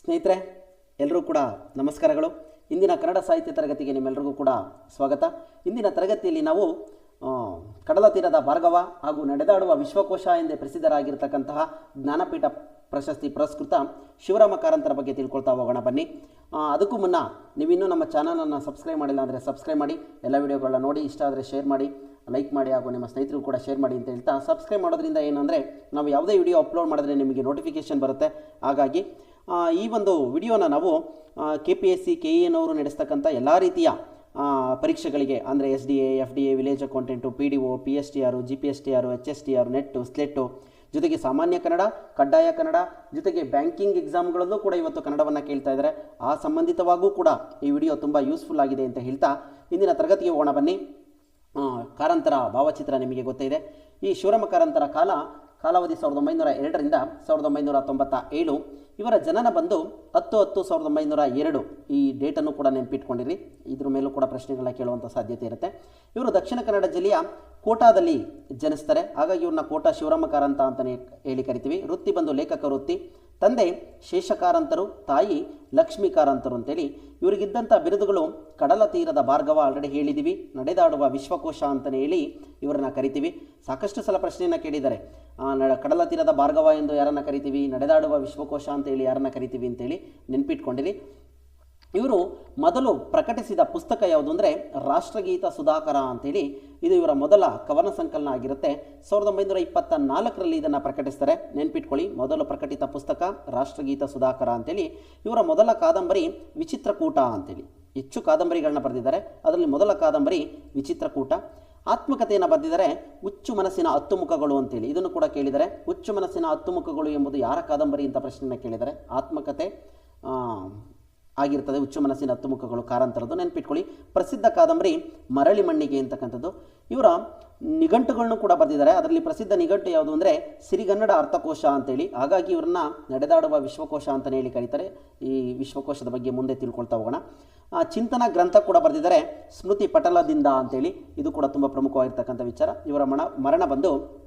ಸ್ನೇಹಿತರೆ ಎಲ್ಲರೂ ಕೂಡ ನಮಸ್ಕಾರಗಳು. ಇಂದಿನ ಕನ್ನಡ ಸಾಹಿತ್ಯ ತರಗತಿಗೆ ನಿಮ್ಮೆಲ್ಲರಿಗೂ ಕೂಡ ಸ್ವಾಗತ. ಇಂದಿನ ತರಗತಿಯಲ್ಲಿ ನಾವು ಕಡಲ ತೀರದ ಭಾರ್ಗವ ಹಾಗೂ ನಡೆದಾಡುವ ವಿಶ್ವಕೋಶ ಎಂದೇ ಪ್ರಸಿದ್ಧರಾಗಿರ್ತಕ್ಕಂತಹ ಜ್ಞಾನಪೀಠ ಪ್ರಶಸ್ತಿ ಪುರಸ್ಕೃತ ಶಿವರಾಮ ಕಾರಂತರ ಬಗ್ಗೆ ತಿಳ್ಕೊಳ್ತಾ ಹೋಗೋಣ ಬನ್ನಿ. ಅದಕ್ಕೂ ಮುನ್ನ ನೀವಿನ್ನೂ ನಮ್ಮ ಚಾನಲನ್ನು ಸಬ್ಸ್ಕ್ರೈಬ್ ಮಾಡಿಲ್ಲ ಅಂದರೆ ಸಬ್ಸ್ಕ್ರೈಬ್ ಮಾಡಿ, ಎಲ್ಲ ವಿಡಿಯೋಗಳನ್ನ ನೋಡಿ, ಇಷ್ಟ ಆದರೆ ಶೇರ್ ಮಾಡಿ, ಲೈಕ್ ಮಾಡಿ ಹಾಗೂ ನಿಮ್ಮ ಸ್ನೇಹಿತರು ಕೂಡ ಶೇರ್ ಮಾಡಿ ಅಂತ ಹೇಳ್ತಾ ಸಬ್ಸ್ಕ್ರೈಬ್ ಮಾಡೋದ್ರಿಂದ ಏನಂದರೆ, ನಾವು ಯಾವುದೇ ವಿಡಿಯೋ ಅಪ್ಲೋಡ್ ಮಾಡಿದ್ರೆ ನಿಮಗೆ ನೋಟಿಫಿಕೇಷನ್ ಬರುತ್ತೆ. ಹಾಗಾಗಿ ಈ ಒಂದು ವಿಡಿಯೋನ ನಾವು K P S C K E N ಅವರು ನಡೆಸ್ತಕ್ಕಂಥ ಎಲ್ಲ ರೀತಿಯ ಪರೀಕ್ಷೆಗಳಿಗೆ ಅಂದರೆ S D A F D A village accountant P D O P S T R G P S T R H S T R NET SLET ಜೊತೆಗೆ ಸಾಮಾನ್ಯ ಕನ್ನಡ, ಕಡ್ಡಾಯ ಕನ್ನಡ, ಜೊತೆಗೆ ಬ್ಯಾಂಕಿಂಗ್ ಎಕ್ಸಾಮ್ಗಳಲ್ಲೂ ಕೂಡ ಇವತ್ತು ಕನ್ನಡವನ್ನು ಕೇಳ್ತಾ ಇದ್ದಾರೆ. ಆ ಸಂಬಂಧಿತವಾಗೂ ಕೂಡ ಈ ವಿಡಿಯೋ ತುಂಬ ಯೂಸ್ಫುಲ್ ಆಗಿದೆ ಅಂತ ಹೇಳ್ತಾ ಇಂದಿನ ತರಗತಿಗೆ ಹೋಗೋಣ ಬನ್ನಿ. ಕಾರಂತರ ಭಾವಚಿತ್ರ ನಿಮಗೆ ಗೊತ್ತಿದೆ. ಈ ಶಿವರಾಮ ಕಾರಂತರ ಕಾಲ, ಕಾಲಾವಧಿ ಸಾವಿರದ ಒಂಬೈನೂರ ಎರಡರಿಂದ ಸಾವಿರದ ಒಂಬೈನೂರ ತೊಂಬತ್ತ ಏಳು. ಇವರ ಜನನ ಬಂದು ಹತ್ತು ಹತ್ತು ಸಾವಿರದ ಒಂಬೈನೂರ ಎರಡು ಈ ಡೇಟನ್ನು ಕೂಡ ನೆನಪಿಟ್ಕೊಂಡಿರಿ. ಇದ್ರ ಮೇಲೂ ಕೂಡ ಪ್ರಶ್ನೆಗಳನ್ನ ಕೇಳುವಂಥ ಸಾಧ್ಯತೆ ಇರುತ್ತೆ. ಇವರು ದಕ್ಷಿಣ ಕನ್ನಡ ಜಿಲ್ಲೆಯ ಕೋಟಾದಲ್ಲಿ ಜನಿಸ್ತಾರೆ. ಹಾಗಾಗಿ ಇವ್ರನ್ನ ಕೋಟಾ ಶಿವರಾಮ ಕಾರಂತ ಅಂತಲೇ ಹೇಳಿ ಕರಿತೀವಿ. ವೃತ್ತಿ ಬಂದು ಲೇಖಕ ವೃತ್ತಿ. ತಂದೆ ಶೇಷಕಾರಂತರು, ತಾಯಿ ಲಕ್ಷ್ಮೀಕಾರಂತರು ಅಂತೇಳಿ ಇವರಿಗಿದ್ದಂಥ ಬಿರುದುಗಳು ಕಡಲ ತೀರದ ಭಾರ್ಗವ ಆಲ್ರೆಡಿ ಹೇಳಿದ್ದೀವಿ ನಡೆದಾಡುವ ವಿಶ್ವಕೋಶ ಅಂತಲೇ ಹೇಳಿ ಇವರನ್ನ ಕರಿತೀವಿ. ಸಾಕಷ್ಟು ಸಲ ಪ್ರಶ್ನೆಯನ್ನು ಕೇಳಿದ್ದಾರೆ. ಕಡಲ ತೀರದ ಭಾರ್ಗವ ಎಂದು ಯಾರನ್ನ ಕರಿತೀವಿ, ನಡೆದಾಡುವ ವಿಶ್ವಕೋಶ ಅಂತ ಹೇಳಿ ಯಾರನ್ನ ಕರಿತೀವಿ ಅಂತೇಳಿ ನೆನ್ಪಿಟ್ಕೊಂಡಿರಿ. ಇವರು ಮೊದಲು ಪ್ರಕಟಿಸಿದ ಪುಸ್ತಕ ಯಾವುದು ಅಂದರೆ ರಾಷ್ಟ್ರಗೀತ ಸುಧಾಕರ ಅಂತೇಳಿ. ಇದು ಇವರ ಮೊದಲ ಕವನ ಸಂಕಲನ ಆಗಿರುತ್ತೆ. ಸಾವಿರದ ಒಂಬೈನೂರ ಇಪ್ಪತ್ತ ನಾಲ್ಕರಲ್ಲಿ ಇದನ್ನು ಪ್ರಕಟಿಸ್ತಾರೆ. ನೆನ್ಪಿಟ್ಕೊಳ್ಳಿ ಮೊದಲು ಪ್ರಕಟಿತ ಪುಸ್ತಕ ರಾಷ್ಟ್ರಗೀತ ಸುಧಾಕರ ಅಂತೇಳಿ. ಇವರ ಮೊದಲ ಕಾದಂಬರಿ ವಿಚಿತ್ರಕೂಟ ಅಂತೇಳಿ. ಹೆಚ್ಚು ಕಾದಂಬರಿಗಳನ್ನ ಬರೆದಿದ್ದಾರೆ. ಅದರಲ್ಲಿ ಮೊದಲ ಕಾದಂಬರಿ ವಿಚಿತ್ರಕೂಟ. ಆತ್ಮಕಥೆಯನ್ನು ಬರೆದಿದ್ದಾರೆ ಹುಚ್ಚು ಮನಸ್ಸಿನ ಹತ್ತು ಮುಖಗಳು ಅಂತೇಳಿ. ಇದನ್ನು ಕೂಡ ಕೇಳಿದರೆ ಹುಚ್ಚು ಮನಸ್ಸಿನ ಹತ್ತು ಮುಖಗಳು ಎಂಬುದು ಯಾರ ಕಾದಂಬರಿ ಅಂತ ಪ್ರಶ್ನೆಯನ್ನು ಕೇಳಿದರೆ ಆತ್ಮಕಥೆ ಆ, ಆಗಿರ್ತದೆ. ಹುಚ್ಚು ಮನಸ್ಸಿನ ಹತ್ತು ಮುಖಗಳು ಕಾರಂತರದ್ದು. ನೆನ್ಪಿಟ್ಕೊಳ್ಳಿ. ಪ್ರಸಿದ್ಧ ಕಾದಂಬರಿ ಮರಳಿ ಮಣ್ಣಿಗೆ ಅಂತಕ್ಕಂಥದ್ದು. ಇವರ ನಿಘಂಟುಗಳನ್ನು ಕೂಡ ಬರೆದಿದ್ದಾರೆ. ಅದರಲ್ಲಿ ಪ್ರಸಿದ್ಧ ನಿಘಂಟು ಯಾವುದು ಅಂದರೆ ಸಿರಿಗನ್ನಡ ಅರ್ಥಕೋಶ ಅಂತೇಳಿ. ಹಾಗಾಗಿ ಇವರನ್ನ ನಡೆದಾಡುವ ವಿಶ್ವಕೋಶ ಅಂತಲೇ ಹೇಳಿ ಕರೀತಾರೆ. ಈ ವಿಶ್ವಕೋಶದ ಬಗ್ಗೆ ಮುಂದೆ ತಿಳ್ಕೊಳ್ತಾ ಹೋಗೋಣ. ಆ, ಚಿಂತನ ಗ್ರಂಥ ಕೂಡ ಬರೆದಿದ್ದಾರೆ. ಸ್ಮೃತಿ ಪಟಲದಿಂದ ಅಂತೇಳಿ. ಇದು ಕೂಡ ತುಂಬ ಪ್ರಮುಖವಾಗಿರ್ತಕ್ಕಂಥ ವಿಚಾರ. ಇವರ ಮಣ ಮರಣ ಬಂದು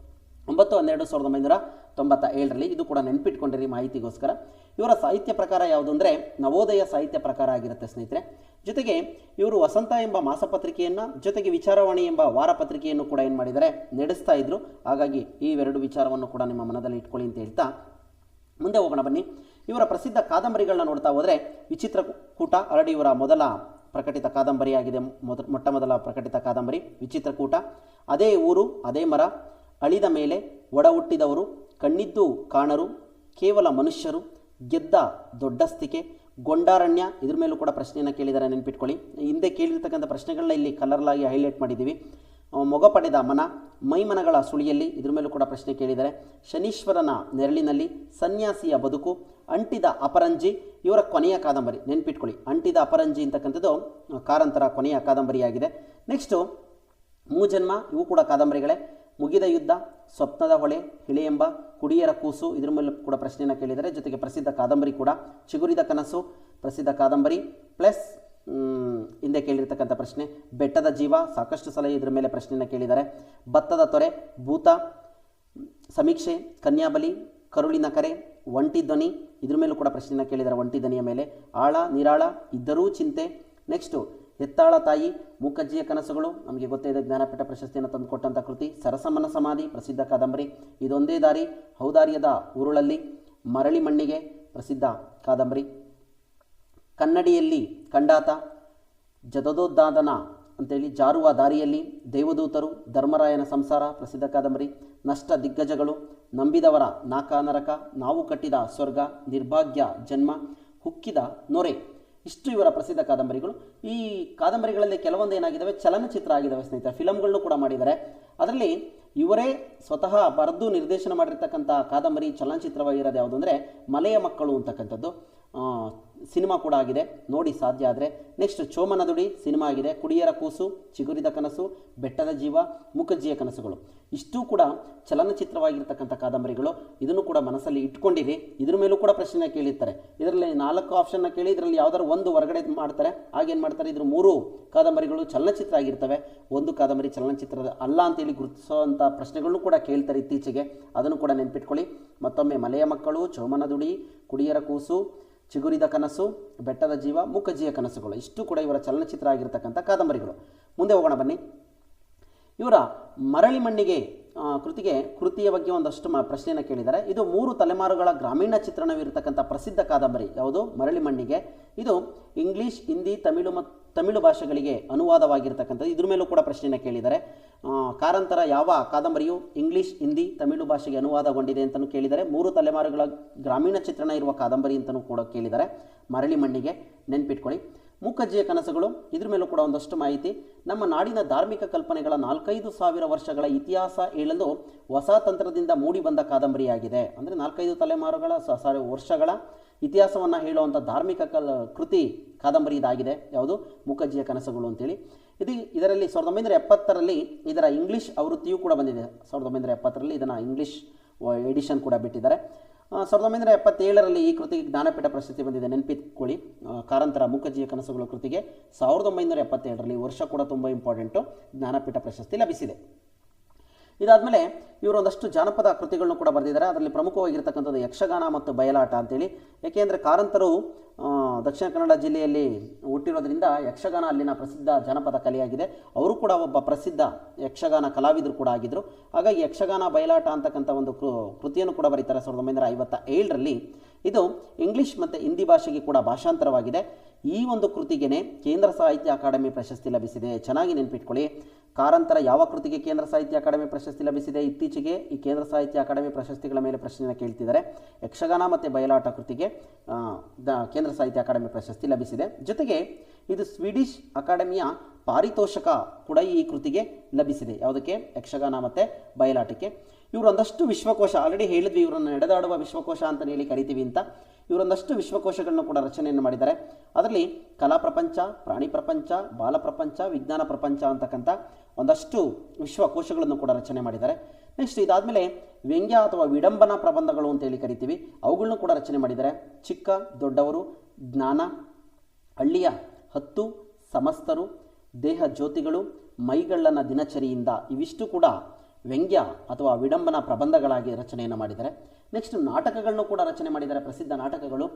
ಒಂಬತ್ತು ಹನ್ನೆರಡು ಸಾವಿರದ ಒಂಬೈನೂರ ತೊಂಬತ್ತ ಏಳರಲ್ಲಿ ಇದು ಕೂಡ ನೆನಪಿಟ್ಕೊಂಡಿರಿ ಮಾಹಿತಿಗೋಸ್ಕರ. ಇವರ ಸಾಹಿತ್ಯ ಪ್ರಕಾರ ಯಾವುದು ಅಂದರೆ ನವೋದಯ ಸಾಹಿತ್ಯ ಪ್ರಕಾರ ಆಗಿರುತ್ತೆ ಸ್ನೇಹಿತರೆ. ಜೊತೆಗೆ ಇವರು ವಸಂತ ಎಂಬ ಮಾಸಪತ್ರಿಕೆಯನ್ನು, ಜೊತೆಗೆ ವಿಚಾರವಾಣಿ ಎಂಬ ವಾರಪತ್ರಿಕೆಯನ್ನು ಕೂಡ ಏನು ಮಾಡಿದ್ದಾರೆ, ನಡೆಸ್ತಾ ಇದ್ರು. ಹಾಗಾಗಿ ಈ ಎರಡು ವಿಚಾರವನ್ನು ಕೂಡ ನಿಮ್ಮ ಮನದಲ್ಲಿ ಇಟ್ಕೊಳ್ಳಿ ಅಂತ ಹೇಳ್ತಾ ಮುಂದೆ ಹೋಗೋಣ ಬನ್ನಿ. ಇವರ ಪ್ರಸಿದ್ಧ ಕಾದಂಬರಿಗಳನ್ನ ನೋಡ್ತಾ ಹೋದರೆ ವಿಚಿತ್ರ ಕೂಟ ಆಲ್ರೆಡಿ ಇವರ ಮೊದಲ ಪ್ರಕಟಿತ ಕಾದಂಬರಿಯಾಗಿದೆ, ಮೊದ, ಮೊಟ್ಟ ಮೊದಲ ಪ್ರಕಟಿತ ಕಾದಂಬರಿ ವಿಚಿತ್ರಕೂಟ ಅದೇ ಊರು, ಅದೇ ಮರ ಅಳಿದ ಮೇಲೆ ಒಡ ಹುಟ್ಟಿದವರು ಕಣ್ಣಿದ್ದು ಕಾಣರು, ಕೇವಲ ಮನುಷ್ಯರು, ಗೆದ್ದ ದೊಡ್ಡಸ್ತಿಕೆ, ಗೊಂಡಾರಣ್ಯ, ಇದ್ರ ಮೇಲೂ ಕೂಡ ಪ್ರಶ್ನೆಯನ್ನು ಕೇಳಿದ್ದಾರೆ ನೆನ್ಪಿಟ್ಕೊಳ್ಳಿ. ಹಿಂದೆ ಕೇಳಿರ್ತಕ್ಕಂಥ ಪ್ರಶ್ನೆಗಳನ್ನ ಇಲ್ಲಿ ಕಲರ್ಲಾಗಿ ಹೈಲೈಟ್ ಮಾಡಿದ್ದೀವಿ. ಮೊಗ ಪಡೆದ ಮನ ಮೈಮನಗಳ ಸುಳಿಯಲ್ಲಿ ಇದ್ರ ಮೇಲೂ ಕೂಡ ಪ್ರಶ್ನೆ ಕೇಳಿದ್ದಾರೆ ಶನೀಶ್ವರನ ನೆರಳಿನಲ್ಲಿ ಸನ್ಯಾಸಿಯ ಬದುಕು, ಅಂಟಿದ ಅಪರಂಜಿ, ಇವರ ಕೊನೆಯ ಕಾದಂಬರಿ, ನೆನ್ಪಿಟ್ಕೊಳ್ಳಿ. ಅಂಟಿದ ಅಪರಂಜಿ ಅಂತಕ್ಕಂಥದ್ದು ಕಾರಂತರ ಕೊನೆಯ ಕಾದಂಬರಿಯಾಗಿದೆ. ನೆಕ್ಸ್ಟು ಮೂಜನ್ಮ, ಇವು ಕೂಡ ಕಾದಂಬರಿಗಳೇ. ಮುಗಿದ ಯುದ್ಧ, ಸ್ವಪ್ನದ ಹೊಳೆ ಹಿಳೆಯೆಂಬ ಕುಡಿಯರ ಕೂಸು ಇದ್ರ ಮೇಲೆ ಕೂಡ ಪ್ರಶ್ನೆಯನ್ನು ಕೇಳಿದರೆ, ಜೊತೆಗೆ ಪ್ರಸಿದ್ಧ ಕಾದಂಬರಿ ಕೂಡ. ಚಿಗುರಿದ ಕನಸು, ಪ್ರಸಿದ್ಧ ಕಾದಂಬರಿ, ಪ್ಲಸ್ ಹಿಂದೆ ಕೇಳಿರ್ತಕ್ಕಂಥ ಪ್ರಶ್ನೆ, ಬೆಟ್ಟದ ಜೀವ, ಸಾಕಷ್ಟು ಸಲ ಇದ್ರ ಮೇಲೆ ಪ್ರಶ್ನೆಯನ್ನು ಕೇಳಿದ್ದಾರೆ ಭತ್ತದ ತೊರೆ, ಭೂತ, ಸಮೀಕ್ಷೆ, ಕನ್ಯಾಬಲಿ, ಕರುಳಿನ ಕರೆ, ಒಂಟಿ ಧ್ವನಿ, ಇದ್ರ ಮೇಲೂ ಕೂಡ ಪ್ರಶ್ನೆಯನ್ನು ಕೇಳಿದ್ದಾರೆ ಒಂಟಿ ಧ್ವನಿಯ ಮೇಲೆ. ಆಳ, ನಿರಾಳ, ಇದ್ದರೂ ಚಿಂತೆ. ನೆಕ್ಸ್ಟು ಹೆತ್ತಾಳ ತಾಯಿ, ಮೂಕಜ್ಜಿಯ ಕನಸುಗಳು. ನಮಗೆ ಗೊತ್ತಿದೆ ಜ್ಞಾನಪೀಠ ಪ್ರಶಸ್ತಿಯನ್ನು ತಂದುಕೊಟ್ಟಂಥ ಕೃತಿ. ಸರಸಮನ ಸಮಾಧಿ, ಪ್ರಸಿದ್ಧ ಕಾದಂಬರಿ. ಇದೊಂದೇ ದಾರಿ, ಹೌದಾರ್ಯದ ಉರುಳಲ್ಲಿ ಮರಳಿ ಮಣ್ಣಿಗೆ ಪ್ರಸಿದ್ಧ ಕಾದಂಬರಿ. ಕನ್ನಡಿಯಲ್ಲಿ ಕಂಡಾತ, ಜದದೋದ್ದಾದನ ಅಂತೇಳಿ ಜಾರುವ ದಾರಿಯಲ್ಲಿ ದೇವದೂತರು, ಧರ್ಮರಾಯನ ಸಂಸಾರ, ಪ್ರಸಿದ್ಧ ಕಾದಂಬರಿ. ನಷ್ಟ ದಿಗ್ಗಜಗಳು, ನಂಬಿದವರ ನಾಕಾನರಕ, ನಾವು ಕಟ್ಟಿದ ಸ್ವರ್ಗ, ನಿರ್ಭಾಗ್ಯ, ಜನ್ಮ, ಹುಕ್ಕಿದ ನೊರೆ. ಇಷ್ಟು ಇವರ ಪ್ರಸಿದ್ಧ ಕಾದಂಬರಿಗಳು. ಈ ಕಾದಂಬರಿಗಳಲ್ಲಿ ಕೆಲವೊಂದು ಏನಾಗಿದ್ದಾವೆ? ಚಲನಚಿತ್ರ ಆಗಿದ್ದಾವೆ ಸ್ನೇಹಿತರೆ. ಫಿಲಮ್ಗಳನ್ನು ಕೂಡ ಮಾಡಿದ್ದಾರೆ. ಅದರಲ್ಲಿ ಇವರೇ ಸ್ವತಃ ಬರೆದು ನಿರ್ದೇಶನ ಮಾಡಿರ್ತಕ್ಕಂಥ ಕಾದಂಬರಿ, ಚಲನಚಿತ್ರವಾಗಿರೋದು ಯಾವುದು ಅಂದರೆ ಮಲೆಯ ಮಕ್ಕಳು ಅಂತಕ್ಕಂಥದ್ದು. ಸಿನಿಮಾ ಕೂಡ ಆಗಿದೆ. ನೋಡಿ ಸಾಧ್ಯ ಆದರೆ ನೆಕ್ಸ್ಟ್ ಚೋಮನ ದುಡಿ ಸಿನಿಮಾ ಆಗಿದೆ. ಕುಡಿಯರ ಕೂಸು, ಚಿಗುರಿದ ಕನಸು, ಬೆಟ್ಟದ ಜೀವ ಮುಖಜ್ಜಿಯ ಕನಸುಗಳು. ಇಷ್ಟೂ ಕೂಡ ಚಲನಚಿತ್ರವಾಗಿರ್ತಕ್ಕಂಥ ಕಾದಂಬರಿಗಳು ಇದನ್ನು ಕೂಡ ಮನಸ್ಸಲ್ಲಿ ಇಟ್ಕೊಂಡಿರಿ. ಇದ್ರ ಮೇಲೂ ಕೂಡ ಪ್ರಶ್ನೆ ಕೇಳಿರ್ತಾರೆ. ಇದರಲ್ಲಿ ನಾಲ್ಕು ಆಪ್ಷನ್ನ ಕೇಳಿ ಇದರಲ್ಲಿ ಯಾವ್ದಾದ್ರು ಒಂದು ಹೊರಗಡೆ ಮಾಡ್ತಾರೆ. ಆಗೇನು ಮಾಡ್ತಾರೆ? ಇದ್ರ ಮೂರು ಕಾದಂಬರಿಗಳು ಚಲನಚಿತ್ರ ಆಗಿರ್ತವೆ. ಒಂದು ಕಾದಂಬರಿ ಚಲನಚಿತ್ರದ ಅಲ್ಲ ಅಂತೇಳಿ ಗುರುತಿಸುವಂಥ ಪ್ರಶ್ನೆಗಳನ್ನು ಕೂಡ ಕೇಳ್ತಾರೆ ಇತ್ತೀಚೆಗೆ. ಅದನ್ನು ಕೂಡ ನೆನಪಿಟ್ಕೊಳ್ಳಿ. ಮತ್ತೊಮ್ಮೆ ಮಲೆಯ ಮಕ್ಕಳು, ಚೌಮನ ದುಡಿ, ಕುಡಿಯರ ಕೂಸು ಚಿಗುರಿದ ಕನಸು, ಬೆಟ್ಟದ ಜೀವ ಮುಖಜಿಯ ಕನಸುಗಳು. ಇಷ್ಟು ಕೂಡ ಇವರ ಚಲನಚಿತ್ರ ಆಗಿರತಕ್ಕಂಥ ಕಾದಂಬರಿಗಳು. ಮುಂದೆ ಹೋಗೋಣ ಬನ್ನಿ. ಇವರ ಮರಳಿ ಮಣ್ಣಿಗೆ ಕೃತಿಗೆ, ಕೃತಿಯ ಬಗ್ಗೆ ಒಂದಷ್ಟು ಮ, ಪ್ರಶ್ನೆಯನ್ನು ಕೇಳಿದ್ದಾರೆ. ಇದು ಮೂರು ತಲೆಮಾರುಗಳ ಗ್ರಾಮೀಣ ಚಿತ್ರಣವಿರತಕ್ಕಂಥ ಪ್ರಸಿದ್ಧ ಕಾದಂಬರಿ. ಯಾವುದು? ಮರಳಿ ಮಣ್ಣಿಗೆ. ಇದು ಇಂಗ್ಲೀಷ್, ಹಿಂದಿ, ತಮಿಳು ಮತ್ತು ತಮಿಳು ಭಾಷೆಗಳಿಗೆ ಅನುವಾದವಾಗಿರ್ತಕ್ಕಂಥದ್ದು. ಇದ್ರ ಮೇಲೂ ಕೂಡ ಪ್ರಶ್ನೆಯನ್ನು ಕೇಳಿದ್ದಾರೆ. ಕಾರಂತರ ಯಾವ ಕಾದಂಬರಿಯು ಇಂಗ್ಲೀಷ್, ಹಿಂದಿ, ತಮಿಳು ಭಾಷೆಗೆ ಅನುವಾದಗೊಂಡಿದೆ ಅಂತಲೂ ಕೇಳಿದ್ದಾರೆ. ಮೂರು ತಲೆಮಾರುಗಳ ಗ್ರಾಮೀಣ ಚಿತ್ರಣ ಇರುವ ಕಾದಂಬರಿ ಅಂತಲೂ ಕೂಡ ಕೇಳಿದ್ದಾರೆ. ಮರಳಿ ಮಣ್ಣಿಗೆ ನೆನ್ಪಿಟ್ಕೊಳ್ಳಿ. ಮೂಕಜ್ಜಿಯ ಕನಸುಗಳು, ಇದ್ರ ಮೇಲೂ ಕೂಡ ಒಂದಷ್ಟು ಮಾಹಿತಿ. ನಮ್ಮ ನಾಡಿನ ಧಾರ್ಮಿಕ ಕಲ್ಪನೆಗಳ ನಾಲ್ಕೈದು ಸಾವಿರ ವರ್ಷಗಳ ಇತಿಹಾಸ ಹೇಳಲು ಹೊಸ ತಂತ್ರದಿಂದ ಮೂಡಿ ಬಂದ ಕಾದಂಬರಿಯಾಗಿದೆ. ಅಂದರೆ ನಾಲ್ಕೈದು ತಲೆಮಾರುಗಳ ಸಾರಿ, ವರ್ಷಗಳ ಇತಿಹಾಸವನ್ನು ಹೇಳುವಂಥ ಧಾರ್ಮಿಕ ಕಲ್, ಕೃತಿ ಕಾದಂಬರಿ ಇದಾಗಿದೆ. ಯಾವುದು? ಮೂಕಜ್ಜಿಯ ಕನಸುಗಳು ಅಂತೇಳಿ. ಇದು ಇದರಲ್ಲಿ ಸಾವಿರದ ಒಂಬೈನೂರ ಎಪ್ಪತ್ತರಲ್ಲಿ ಇದರ ಇಂಗ್ಲೀಷ್ ಆವೃತ್ತಿಯೂ ಕೂಡ ಬಂದಿದೆ. ಸಾವಿರದ ಒಂಬೈನೂರ ಎಪ್ಪತ್ತರಲ್ಲಿ ಇದನ್ನು ಇಂಗ್ಲೀಷ್ ಎಡಿಷನ್ ಕೂಡ ಬಿಟ್ಟಿದ್ದಾರೆ. ಸಾವಿರದ ಒಂಬೈನೂರ ಎಪ್ಪತ್ತೇಳರಲ್ಲಿ ಈ ಕೃತಿಗೆ ಜ್ಞಾನಪೀಠ ಪ್ರಶಸ್ತಿ ಬಂದಿದೆ. ನೆನಪಿಟ್ಕೊಳ್ಳಿ. ಕಾರಂತರ ಮುಖಜಿಯ ಕನಸುಗಳ ಕೃತಿಗೆ ಸಾವಿರದ ಒಂಬೈನೂರ ಎಪ್ಪತ್ತೇಳರಲ್ಲಿ ವರ್ಷ ಕೂಡ ತುಂಬ ಇಂಪಾರ್ಟೆಂಟು ಜ್ಞಾನಪೀಠ ಪ್ರಶಸ್ತಿ ಲಭಿಸಿದೆ. ಇದಾದಮೇಲೆ ಇವರು ಒಂದಷ್ಟು ಜಾನಪದ ಕೃತಿಗಳನ್ನು ಕೂಡ ಬರೆದಿದ್ದಾರೆ. ಅದರಲ್ಲಿ ಪ್ರಮುಖವಾಗಿರ್ತಕ್ಕಂಥದ್ದು ಯಕ್ಷಗಾನ ಮತ್ತು ಬಯಲಾಟ ಅಂತೇಳಿ. ಏಕೆಂದರೆ ಕಾರಂತರು ದಕ್ಷಿಣ ಕನ್ನಡ ಜಿಲ್ಲೆಯಲ್ಲಿ ಹುಟ್ಟಿರೋದ್ರಿಂದ ಯಕ್ಷಗಾನ ಅಲ್ಲಿನ ಪ್ರಸಿದ್ಧ ಜಾನಪದ ಕಲೆಯಾಗಿದೆ. ಅವರು ಕೂಡ ಒಬ್ಬ ಪ್ರಸಿದ್ಧ ಯಕ್ಷಗಾನ ಕಲಾವಿದರು ಕೂಡ ಆಗಿದ್ದರು ಹಾಗಾಗಿ ಯಕ್ಷಗಾನ, ಬಯಲಾಟ ಅಂತಕ್ಕಂಥ ಒಂದು ಕೃತಿಯನ್ನು ಕೂಡ ಬರೀತಾರೆ ಸಾವಿರದ ಒಂಬೈನೂರ ಐವತ್ತ ಏಳರಲ್ಲಿ ಇದು ಇಂಗ್ಲಿಷ್ ಮತ್ತು ಹಿಂದಿ ಭಾಷೆಗೆ ಕೂಡ ಭಾಷಾಂತರವಾಗಿದೆ. ಈ ಒಂದು ಕೃತಿಗೆ ಕೇಂದ್ರ ಸಾಹಿತ್ಯ ಅಕಾಡೆಮಿ ಪ್ರಶಸ್ತಿ ಲಭಿಸಿದೆ. ಚೆನ್ನಾಗಿ ನೆನಪಿಟ್ಕೊಳ್ಳಿ. ಕಾರಂತರ ಯಾವ ಕೃತಿಗೆ ಕೇಂದ್ರ ಸಾಹಿತ್ಯ ಅಕಾಡೆಮಿ ಪ್ರಶಸ್ತಿ ಲಭಿಸಿದೆ ಇತ್ತೀಚೆಗೆ ಈ ಕೇಂದ್ರ ಸಾಹಿತ್ಯ ಅಕಾಡೆಮಿ ಪ್ರಶಸ್ತಿಗಳ ಮೇಲೆ ಪ್ರಶ್ನೆಯನ್ನು ಕೇಳ್ತಿದ್ದಾರೆ. ಯಕ್ಷಗಾನ ಮತ್ತು ಬಯಲಾಟ ಕೃತಿಗೆ ಕೇಂದ್ರ ಸಾಹಿತ್ಯ ಅಕಾಡೆಮಿ ಪ್ರಶಸ್ತಿ ಲಭಿಸಿದೆ. ಜೊತೆಗೆ ಇದು ಸ್ವೀಡಿಷ್ ಅಕಾಡೆಮಿಯ ಪಾರಿತೋಷಕ ಕೂಡ ಈ ಕೃತಿಗೆ ಲಭಿಸಿದೆ. ಯಾವುದಕ್ಕೆ? ಯಕ್ಷಗಾನ ಮತ್ತು ಬಯಲಾಟಕ್ಕೆ. ಇವರು ಒಂದಷ್ಟು ವಿಶ್ವಕೋಶ ಆಲ್ರೆಡಿ ಹೇಳಿದ್ವಿ ಇವರನ್ನು ನಡೆದಾಡುವ ವಿಶ್ವಕೋಶ ಅಂತ ಹೇಳಿ ಕರಿತೀವಿ ಅಂತ. ಇವರೊಂದಷ್ಟು ವಿಶ್ವಕೋಶಗಳನ್ನು ಕೂಡ ರಚನೆಯನ್ನು ಮಾಡಿದ್ದಾರೆ. ಅದರಲ್ಲಿ ಕಲಾ ಪ್ರಪಂಚ, ಪ್ರಾಣಿ ಪ್ರಪಂಚ, ಬಾಲ ಪ್ರಪಂಚ, ವಿಜ್ಞಾನ ಪ್ರಪಂಚ ಅಂತಕ್ಕಂಥ ಒಂದಷ್ಟು ವಿಶ್ವಕೋಶಗಳನ್ನು ಕೂಡ ರಚನೆ ಮಾಡಿದ್ದಾರೆ. ನೆಕ್ಸ್ಟ್ ಇದಾದಮೇಲೆ ವ್ಯಂಗ್ಯ ಅಥವಾ ವಿಡಂಬನಾ ಪ್ರಬಂಧಗಳು ಅಂತೇಳಿ ಕರಿತೀವಿ. ಅವುಗಳನ್ನು ಕೂಡ ರಚನೆ ಮಾಡಿದ್ದಾರೆ. ಚಿಕ್ಕ, ದೊಡ್ಡವರು, ಜ್ಞಾನ, ಹಳ್ಳಿಯ ಹತ್ತು ಸಮಸ್ತರು ದೇಹ ಜ್ಯೋತಿಗಳು ಮೈಗಳ್ಳನ ದಿನಚರಿಯಿಂದ ಇವಿಷ್ಟು ಕೂಡ ವ್ಯಂಗ್ಯ ಅಥವಾ ವಿಡಂಬನ ಪ್ರಬಂಧಗಳಾಗಿ ರಚನೆಯನ್ನು ಮಾಡಿದ್ದಾರೆ. ನೆಕ್ಸ್ಟ್ ನಾಟಕಗಳನ್ನು ಕೂಡ ರಚನೆ ಮಾಡಿದ್ದಾರೆ. ಪ್ರಸಿದ್ಧ ನಾಟಕಗಳು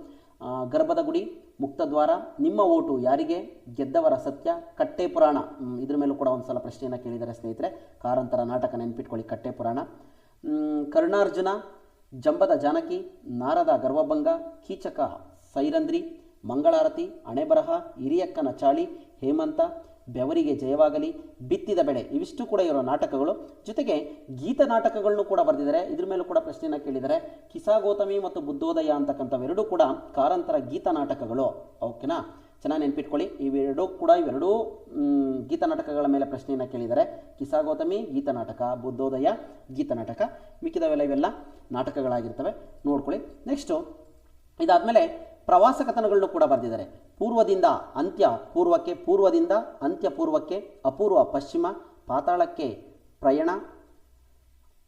ಗರ್ಭದ ಗುಡಿ ಮುಕ್ತದ್ವಾರ ನಿಮ್ಮ ಓಟು ಯಾರಿಗೆ? ಗೆದ್ದವರ ಸತ್ಯ, ಕಟ್ಟೆ ಪುರಾಣ. ಇದ್ರ ಮೇಲೂ ಕೂಡ ಒಂದು ಸಲ ಪ್ರಶ್ನೆಯನ್ನು ಕೇಳಿದ್ದಾರೆ ಸ್ನೇಹಿತರೆ. ಕಾರಂತರ ನಾಟಕ ನೆನ್ಪಿಟ್ಕೊಳ್ಳಿ, ಕಟ್ಟೆ ಪುರಾಣ. ಕರ್ಣಾರ್ಜುನ, ಜಂಬದ ಜಾನಕಿ, ನಾರದ ಗರ್ವಭಂಗ, ಕೀಚಕ ಸೈರಂದ್ರಿ ಮಂಗಳಾರತಿ, ಅಣೆಬರಹ, ಹಿರಿಯಕ್ಕನ ಚಾಳಿ, ಹೇಮಂತ ಬೆವರಿಗೆ ಜಯವಾಗಲಿ, ಬಿತ್ತಿದ ಬೆಳೆ, ಇವಿಷ್ಟು ಕೂಡ ಇರೋ ನಾಟಕಗಳು. ಜೊತೆಗೆ ಗೀತ ನಾಟಕಗಳನ್ನು ಕೂಡ ಬರೆದಿದ್ದಾರೆ. ಇದ್ರ ಮೇಲೂ ಕೂಡ ಪ್ರಶ್ನೆಯನ್ನು ಕೇಳಿದ್ದಾರೆ. ಕಿಸಾ ಗೌತಮಿ ಮತ್ತು ಬುದ್ಧೋದಯ ಅಂತಕ್ಕಂಥವೆರಡೂ ಕೂಡ ಕಾರಂತರ ಗೀತ ನಾಟಕಗಳು. ಓಕೆನಾ? ಚೆನ್ನಾಗಿ ನೆನ್ಪಿಟ್ಕೊಳ್ಳಿ. ಇವೆರಡೂ ಕೂಡ, ಇವೆರಡೂ ಗೀತ ನಾಟಕಗಳ ಮೇಲೆ ಪ್ರಶ್ನೆಯನ್ನು ಕೇಳಿದ್ದಾರೆ. ಕಿಸಾ ಗೌತಮಿ ಗೀತ ನಾಟಕ, ಬುದ್ಧೋದಯ, ಗೀತ ನಾಟಕ, ಮಿಕ್ಕಿದವೆಲ್ಲ ಇವೆಲ್ಲ ನಾಟಕಗಳಾಗಿರ್ತವೆ. ನೋಡ್ಕೊಳ್ಳಿ. ನೆಕ್ಸ್ಟು ಇದಾದಮೇಲೆ ಪ್ರವಾಸ ಕಥನಗಳನ್ನು ಕೂಡ ಬರೆದಿದ್ದಾರೆ. ಪೂರ್ವದಿಂದ ಅಂತ್ಯ, ಪೂರ್ವಕ್ಕೆ ಪೂರ್ವದಿಂದ, ಅಂತ್ಯ ಪೂರ್ವಕ್ಕೆ, ಅಪೂರ್ವ ಪಶ್ಚಿಮ, ಪಾತಾಳಕ್ಕೆ ಪ್ರಯಾಣ,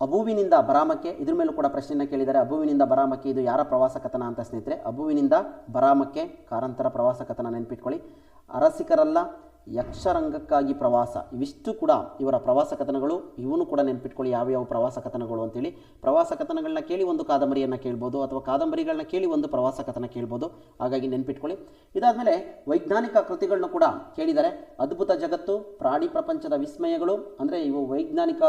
ಅಬುವಿನಿಂದ ಬರಾಮಕ್ಕೆ, ಇದ್ರ ಮೇಲೂ ಕೂಡ ಪ್ರಶ್ನೆಯನ್ನು ಕೇಳಿದ್ದಾರೆ. ಅಬುವಿನಿಂದ ಬರಾಮಕ್ಕೆ ಇದು ಯಾರ ಪ್ರವಾಸ ಕಥನ ಅಂತ ಸ್ನೇಹಿತರೆ, ಅಬುವಿನಿಂದ ಬರಾಮಕ್ಕೆ ಕಾರಂತರ ಪ್ರವಾಸ ಕಥನ ನೆನ್ಪಿಟ್ಕೊಳ್ಳಿ. ಅರಸಿಕರಲ್ಲ ಯಕ್ಷರಂಗಕ್ಕಾಗಿ ಪ್ರವಾಸ. ಇವಿಷ್ಟು ಕೂಡ ಇವರ ಪ್ರವಾಸ ಕಥನಗಳು. ಇವನು ಕೂಡ ನೆನ್ಪಿಟ್ಕೊಳ್ಳಿ ಯಾವ್ಯಾವ ಪ್ರವಾಸ ಕಥನಗಳು ಅಂತೇಳಿ. ಪ್ರವಾಸ ಕಥನಗಳನ್ನ ಕೇಳಿ ಒಂದು ಕಾದಂಬರಿಯನ್ನು ಕೇಳ್ಬೋದು ಅಥವಾ ಕಾದಂಬರಿಗಳನ್ನ ಕೇಳಿ ಒಂದು ಪ್ರವಾಸ ಕಥನ ಕೇಳ್ಬೋದು. ಹಾಗಾಗಿ ನೆನ್ಪಿಟ್ಕೊಳ್ಳಿ. ಇದಾದಮೇಲೆ ವೈಜ್ಞಾನಿಕ ಕೃತಿಗಳನ್ನ ಕೂಡ ಕೇಳಿದ್ದಾರೆ ಅದ್ಭುತ ಜಗತ್ತು, ಪ್ರಾಣಿ ಪ್ರಪಂಚದ ವಿಸ್ಮಯಗಳು, ಅಂದರೆ ಇವು ವೈಜ್ಞಾನಿಕ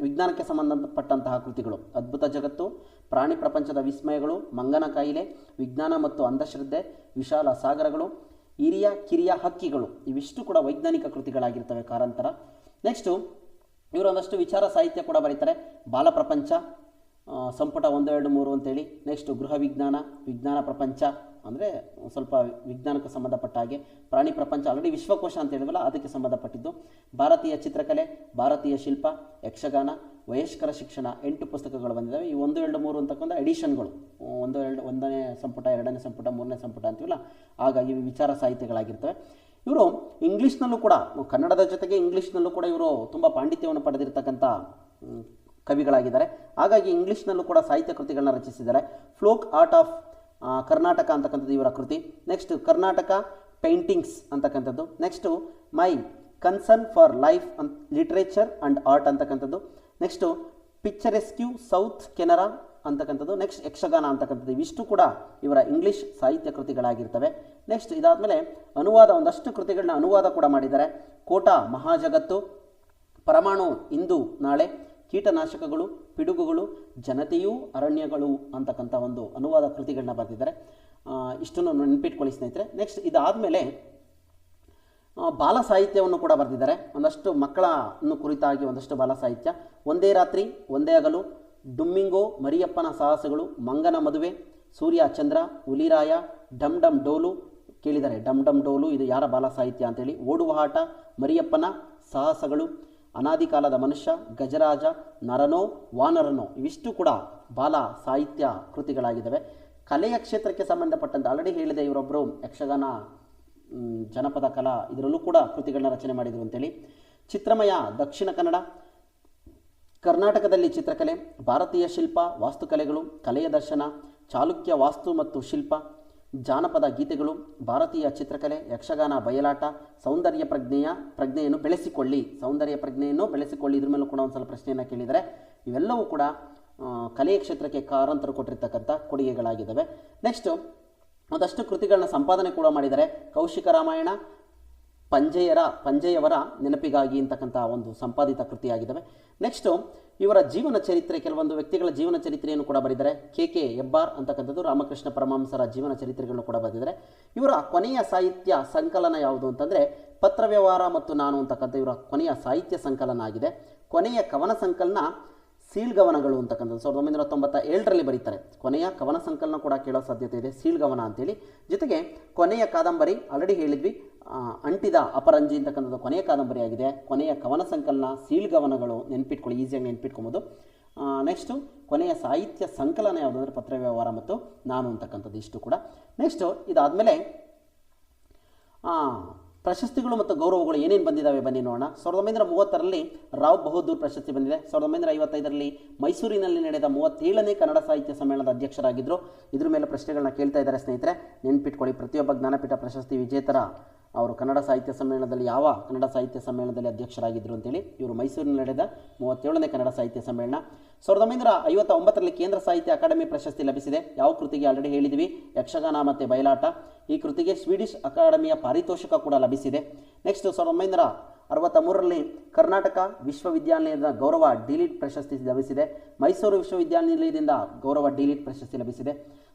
ವಿಜ್ಞಾನಕ್ಕೆ ಸಂಬಂಧಪಟ್ಟಂತಹ ಕೃತಿಗಳು. ಅದ್ಭುತ ಜಗತ್ತು, ಪ್ರಾಣಿ ಪ್ರಪಂಚದ ವಿಸ್ಮಯಗಳು, ಮಂಗನ ಕಾಯಿಲೆ, ವಿಜ್ಞಾನ ಮತ್ತು ಅಂಧಶ್ರದ್ಧೆ, ವಿಶಾಲ ಸಾಗರಗಳು ಹಿರಿಯ ಕಿರಿಯ ಹಕ್ಕಿಗಳು. ಇವಿಷ್ಟು ಕೂಡ ವೈಜ್ಞಾನಿಕ ಕೃತಿಗಳಾಗಿರ್ತವೆ ಕಾರಂತರ. ನೆಕ್ಸ್ಟು ಇವರು ಒಂದಷ್ಟು ವಿಚಾರ ಸಾಹಿತ್ಯ ಕೂಡ ಬರೀತಾರೆ. ಬಾಲ ಪ್ರಪಂಚ ಆ, ಸಂಪುಟ ಒಂದು ಎರಡು ಮೂರು ಅಂತೇಳಿ. ನೆಕ್ಸ್ಟು ಗೃಹ ವಿಜ್ಞಾನ ವಿಜ್ಞಾನ ಪ್ರಪಂಚ ಅಂದರೆ ಸ್ವಲ್ಪ ವಿಜ್ಞಾನಕ್ಕೆ ಸಂಬಂಧಪಟ್ಟ ಹಾಗೆ ಪ್ರಾಣಿ ಪ್ರಪಂಚ ಆಲ್ರೆಡಿ ವಿಶ್ವಕೋಶ ಅಂತ ಹೇಳಿದ್ವಲ್ಲ, ಅದಕ್ಕೆ ಸಂಬಂಧಪಟ್ಟಿದ್ದು. ಭಾರತೀಯ ಚಿತ್ರಕಲೆ, ಭಾರತೀಯ ಶಿಲ್ಪ, ಯಕ್ಷಗಾನ, ವಯಸ್ಕರ ಶಿಕ್ಷಣ ಎಂಟು ಪುಸ್ತಕಗಳು ಬಂದಿದ್ದಾವೆ. ಈ ಒಂದು, ಎರಡು, ಮೂರು ಅಂತಕ್ಕಂಥ ಎಡಿಷನ್ಗಳು ಒಂದು, ಎರಡು, ಒಂದನೇ ಸಂಪುಟ, ಎರಡನೇ ಸಂಪುಟ, ಮೂರನೇ ಸಂಪುಟ ಅಂತೀವಲ್ಲ, ಹಾಗಾಗಿ ವಿಚಾರ ಸಾಹಿತ್ಯಗಳಾಗಿರ್ತವೆ. ಇವರು ಇಂಗ್ಲೀಷ್ನಲ್ಲೂ ಕೂಡ, ಕನ್ನಡದ ಜೊತೆಗೆ ಇಂಗ್ಲೀಷ್ನಲ್ಲೂ ಕೂಡ ಇವರು ತುಂಬ ಪಾಂಡಿತ್ಯವನ್ನು ಪಡೆದಿರ್ತಕ್ಕಂಥ ಕವಿಗಳಾಗಿದ್ದಾರೆ. ಹಾಗಾಗಿ ಇಂಗ್ಲೀಷ್ನಲ್ಲೂ ಕೂಡ ಸಾಹಿತ್ಯ ಕೃತಿಗಳನ್ನ ರಚಿಸಿದ್ದಾರೆ. ಫ್ಲೋಕ್ ಆರ್ಟ್ ಆಫ್ ಕರ್ನಾಟಕ ಅಂತಕ್ಕಂಥದ್ದು ಇವರ ಕೃತಿ. ನೆಕ್ಸ್ಟ್ ಕರ್ನಾಟಕ ಪೇಂಟಿಂಗ್ಸ್ ಅಂತಕ್ಕಂಥದ್ದು. Next my concern for life ಅಂತ ಲಿಟ್ರೇಚರ್ ಆ್ಯಂಡ್ ಆರ್ಟ್ ಅಂತಕ್ಕಂಥದ್ದು. ನೆಕ್ಸ್ಟು ಪಿಕ್ಚರೆಸ್ಕ್ಯೂ ಸೌತ್ ಕೆನರಾ ಅಂತಕ್ಕಂಥದ್ದು. ನೆಕ್ಸ್ಟ್ ಯಕ್ಷಗಾನ ಅಂತಕ್ಕಂಥದ್ದು. ಇವಿಷ್ಟು ಕೂಡ ಇವರ ಇಂಗ್ಲೀಷ್ ಸಾಹಿತ್ಯ ಕೃತಿಗಳಾಗಿರ್ತವೆ. ನೆಕ್ಸ್ಟ್ ಇದಾದಮೇಲೆ ಅನುವಾದ, ಒಂದಷ್ಟು ಕೃತಿಗಳನ್ನ ಅನುವಾದ ಕೂಡ ಮಾಡಿದ್ದಾರೆ. ಕೋಟ ಮಹಾಜಗತ್ತು, ಪರಮಾಣು ಇಂದು ನಾಳೆ, ಕೀಟನಾಶಕಗಳು ಪಿಡುಗುಗಳು, ಜನತೆಯೂ ಅರಣ್ಯಗಳು ಅಂತಕ್ಕಂಥ ಒಂದು ಅನುವಾದ ಕೃತಿಗಳನ್ನ ಬರೆದಿದ್ದಾರೆ. ಇಷ್ಟನ್ನು ನೆನಪಿಟ್ಕೊಳ್ಳಿ ಸ್ನೇಹಿತರೆ. ನೆಕ್ಸ್ಟ್ ಇದಾದಮೇಲೆ ಮೇಲೆ ಬಾಲ ಸಾಹಿತ್ಯವನ್ನು ಕೂಡ ಬರೆದಿದ್ದಾರೆ. ಒಂದಷ್ಟು ಮಕ್ಕಳನ್ನು ಕುರಿತಾಗಿ ಒಂದಷ್ಟು ಬಾಲ ಸಾಹಿತ್ಯ. ಒಂದೇ ರಾತ್ರಿ, ಒಂದೇ ಹಗಲು, ಡುಮ್ಮಿಂಗೋ, ಮರಿಯಪ್ಪನ ಸಾಹಸಗಳು, ಮಂಗನ ಮದುವೆ, ಸೂರ್ಯ ಚಂದ್ರ, ಹುಲಿರಾಯ, ಡಮ್ ಡಮ್ ಡೋಲು ಕೇಳಿದ್ದಾರೆ. ಡಮ್ ಡಮ್ ಡೋಲು ಇದು ಯಾರ ಬಾಲ ಸಾಹಿತ್ಯ ಅಂತೇಳಿ. ಓಡುವ ಆಟ, ಮರಿಯಪ್ಪನ ಸಾಹಸಗಳು ಅನಾದಿ ಕಾಲದ ಮನುಷ್ಯ, ಗಜರಾಜ, ನರನೋ, ವಾನರನೋ, ಇವಿಷ್ಟು ಕೂಡ ಬಾಲ, ಸಾಹಿತ್ಯ ಕೃತಿಗಳಾಗಿದ್ದಾವೆ. ಕಲೆಯ ಕ್ಷೇತ್ರಕ್ಕೆ ಸಂಬಂಧಪಟ್ಟಂತೆ ಆಲ್ರೆಡಿ ಹೇಳಿದೆ ಇವರೊಬ್ಬರು ಯಕ್ಷಗಾನ ಜನಪದ, ಕಲಾ, ಇದರಲ್ಲೂ ಕೂಡ ಕೃತಿಗಳನ್ನ ರಚನೆ ಮಾಡಿದರು ಅಂತೇಳಿ. ಚಿತ್ರಮಯ, ದಕ್ಷಿಣ ಕನ್ನಡ, ಕರ್ನಾಟಕದಲ್ಲಿ ಚಿತ್ರಕಲೆ, ಭಾರತೀಯ ಶಿಲ್ಪ, ವಾಸ್ತುಕಲೆಗಳು, ಕಲೆಯ ದರ್ಶನ, ಚಾಲುಕ್ಯ ವಾಸ್ತು ಮತ್ತು ಶಿಲ್ಪ ಜಾನಪದ ಗೀತೆಗಳು, ಭಾರತೀಯ ಚಿತ್ರಕಲೆ, ಯಕ್ಷಗಾನ ಬಯಲಾಟ, ಸೌಂದರ್ಯ ಪ್ರಜ್ಞೆಯ ಪ್ರಜ್ಞೆಯನ್ನು ಬೆಳೆಸಿಕೊಳ್ಳಿ. ಸೌಂದರ್ಯ ಪ್ರಜ್ಞೆಯನ್ನು ಬೆಳೆಸಿಕೊಳ್ಳಿ. ಇದ್ರ ಮೇಲೂ ಕೂಡ ಒಂದು ಸಲ ಪ್ರಶ್ನೆಯನ್ನು ಕೇಳಿದರೆ, ಇವೆಲ್ಲವೂ ಕೂಡ ಕಲೆಯ ಕ್ಷೇತ್ರಕ್ಕೆ ಕಾರಂತರು ಕೊಟ್ಟಿರ್ತಕ್ಕಂಥ ಕೊಡುಗೆಗಳಾಗಿದ್ದಾವೆ. ನೆಕ್ಸ್ಟು ಒಂದಷ್ಟು ಕೃತಿಗಳನ್ನ ಸಂಪಾದನೆ ಕೂಡ ಮಾಡಿದರೆ, ಕೌಶಿಕ ರಾಮಾಯಣ, ಪಂಜೆಯರ, ಪಂಜೆಯವರ ನೆನಪಿಗಾಗಿ ಅಂತಕ್ಕಂಥ ಒಂದು ಸಂಪಾದಿತ ಕೃತಿಯಾಗಿದ್ದಾವೆ. ನೆಕ್ಸ್ಟು ಇವರ ಜೀವನ ಚರಿತ್ರೆ, ಕೆಲವೊಂದು ವ್ಯಕ್ತಿಗಳ ಜೀವನ ಚರಿತ್ರೆಯನ್ನು ಕೂಡ ಬರೆದಿದ್ದಾರೆ. ಕೆ ಕೆ ಹೆಬ್ಬಾರ್ ಅಂತಕ್ಕಂಥದ್ದು ರಾಮಕೃಷ್ಣ ಪರಮಹಂಸರ ಜೀವನ ಚರಿತ್ರೆಗಳನ್ನು ಕೂಡ ಬರೆದಿದ್ದಾರೆ. ಇವರ ಕೊನೆಯ ಸಾಹಿತ್ಯ ಸಂಕಲನ ಯಾವುದು ಅಂತಂದರೆ ಪತ್ರವ್ಯವಹಾರ ಮತ್ತು ನಾನು ಅಂತಕ್ಕಂಥ ಇವರ ಕೊನೆಯ ಸಾಹಿತ್ಯ ಸಂಕಲನ ಆಗಿದೆ. ಕೊನೆಯ ಕವನ ಸಂಕಲನ ಸೀಳ್ಗವನಗಳು ಅಂತಕ್ಕಂಥದ್ದು. ಸಾವಿರದ ಒಂಬೈನೂರ ತೊಂಬತ್ತ ಏಳರಲ್ಲಿ ಬರೀತಾರೆ. ಕೊನೆಯ ಕವನ ಸಂಕಲನ ಕೂಡ ಕೇಳೋ ಸಾಧ್ಯತೆ ಇದೆ ಸೀಳ್ಗವನ ಅಂತೇಳಿ. ಜೊತೆಗೆ ಕೊನೆಯ ಕಾದಂಬರಿ, ಆಲ್ರೆಡಿ ಹೇಳಿದ್ವಿ ಅಂಟಿದ ಅಪರಂಜಿ ಅಂತಕ್ಕಂಥದ್ದು ಕೊನೆಯ ಕಾದಂಬರಿಯಾಗಿದೆ. ಕೊನೆಯ ಕವನ ಸಂಕಲನ ಸೀಳ್ಗವನಗಳು ನೆನ್ಪಿಟ್ಕೊಳ್ಳಿ ಈಸಿಯಾಗಿ ನೆನ್ಪಿಟ್ಕೊಬೋದು. ನೆಕ್ಸ್ಟು ಕೊನೆಯ ಸಾಹಿತ್ಯ ಸಂಕಲನ ಯಾವುದು ಅಂದರೆ ಪತ್ರವ್ಯವಹಾರ ಮತ್ತು ನಾನು ಅಂತಕ್ಕಂಥದ್ದು ಇಷ್ಟು ಕೂಡ. ನೆಕ್ಸ್ಟು ಇದಾದಮೇಲೆ ಪ್ರಶಸ್ತಿಗಳು ಮತ್ತು ಗೌರವಗಳು ಏನೇನು ಬಂದಿದ್ದಾವೆ ಬನ್ನಿ ನೋಡೋಣ. ಸಾವಿರದ ಒಂಬೈನೂರ ಮೂವತ್ತರಲ್ಲಿ ರಾವ್ ಬಹದ್ದೂರ್ ಪ್ರಶಸ್ತಿ ಬಂದಿದೆ. ಸಾವಿರದ ಒಂಬೈನೂರ ಐವತ್ತೈದರಲ್ಲಿ ಮೈಸೂರಿನಲ್ಲಿ ನಡೆದ ಮೂವತ್ತೇಳನೇ ಕನ್ನಡ ಸಾಹಿತ್ಯ ಸಮ್ಮೇಳನದ ಅಧ್ಯಕ್ಷರಾಗಿದ್ದರು ಇದ್ರ ಮೇಲೆ ಪ್ರಶ್ನೆಗಳನ್ನ ಕೇಳ್ತಾ ಇದ್ದಾರೆ ಸ್ನೇಹಿತರೆ. ನೆನ್ಪಿಟ್ಕೊಳ್ಳಿ, ಪ್ರತಿಯೊಬ್ಬ ಜ್ಞಾನಪೀಠ ಪ್ರಶಸ್ತಿ ವಿಜೇತರ ಅವರು ಕನ್ನಡ ಸಾಹಿತ್ಯ ಸಮ್ಮೇಳನದಲ್ಲಿ ಯಾವ ಕನ್ನಡ ಸಾಹಿತ್ಯ ಸಮ್ಮೇಳನದಲ್ಲಿ ಅಧ್ಯಕ್ಷರಾಗಿದ್ದರು ಅಂತೇಳಿ ಇವರು ಮೈಸೂರಿನಲ್ಲಿ ನಡೆದ ಮೂವತ್ತೇಳನೇ ಕನ್ನಡ ಸಾಹಿತ್ಯ ಸಮ್ಮೇಳನ ಸಾವಿರದ ಒಂಬೈನೂರ ಐವತ್ತ ಒಂಬತ್ತರಲ್ಲಿ ಕೇಂದ್ರ ಸಾಹಿತ್ಯ ಅಕಾಡೆಮಿ ಪ್ರಶಸ್ತಿ ಲಭಿಸಿದೆ. ಯಾವ ಕೃತಿಗೆ ಆಲ್ರೆಡಿ ಹೇಳಿದ್ವಿ? ಯಕ್ಷಗಾನ ಮತ್ತು ಬಯಲಾಟ. ಈ ಕೃತಿಗೆ ಸ್ವೀಡಿಷ್ ಅಕಾಡೆಮಿಯ ಪಾರಿತೋಷಕ ಕೂಡ ಲಭಿಸಿದೆ. ನೆಕ್ಸ್ಟ್ ಸಾವಿರದ ಒಂಬೈನೂರ ಅರವತ್ತ ಮೂರರಲ್ಲಿ ಕರ್ನಾಟಕ ವಿಶ್ವವಿದ್ಯಾನಿಲಯದ ಗೌರವ ಡಿಲಿಟ್ ಪ್ರಶಸ್ತಿ ಲಭಿಸಿದೆ. ಮೈಸೂರು ವಿಶ್ವವಿದ್ಯಾನಿಲಯದಿಂದ ಗೌರವ ಡಿಲಿಟ್ ಪ್ರಶಸ್ತಿ ಲಭಿಸಿದೆ.